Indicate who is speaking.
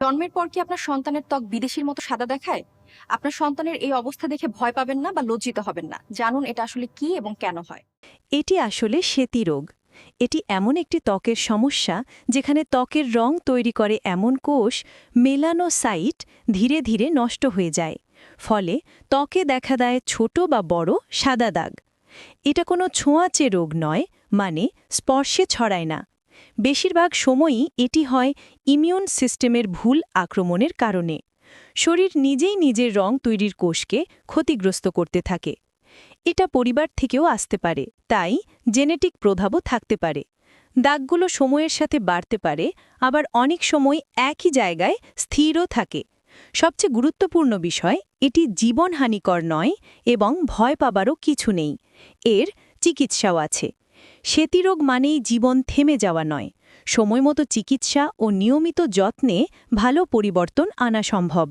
Speaker 1: জন্মের পর কি আপনার সন্তানের ত্বক বিদেশির মতো সাদা দেখায়? আপনার সন্তানের এই অবস্থা দেখে ভয় পাবেন না বা লজ্জিত হবেন না। জানুন এটা আসলে কি এবং কেন হয়।
Speaker 2: এটি আসলে সেতি রোগ। এটি এমন একটি ত্বকের সমস্যা যেখানে ত্বকের রং তৈরি করে এমন কোষ মেলানোসাইট ধীরে ধীরে নষ্ট হয়ে যায়। ফলে ত্বকে দেখা দেয় ছোট বা বড় সাদা দাগ। এটা কোনো ছোঁয়াচে রোগ নয় মানে স্পর্শে ছড়ায় না। বেশিরভাগ সময়ই এটি হয় ইমিউন সিস্টেমের ভুল আক্রমণের কারণে। শরীর নিজেই নিজের রং তৈরির কোষকে ক্ষতিগ্রস্ত করতে থাকে। এটা পরিবার থেকেও আসতে পারে, তাই জেনেটিক প্রভাবও থাকতে পারে। দাগগুলো সময়ের সাথে বাড়তে পারে, আবার অনেক সময় একই জায়গায় স্থিরও থাকে। সবচেয়ে গুরুত্বপূর্ণ বিষয়, এটি জীবনহানিকর নয় এবং ভয় পাবারও কিছু নেই। এর চিকিৎসাও আছে। সেতিরোগ মানেই জীবন থেমে যাওয়া নয়। সময়মতো চিকিৎসা ও নিয়মিত যত্নে ভালো পরিবর্তন আনা সম্ভব।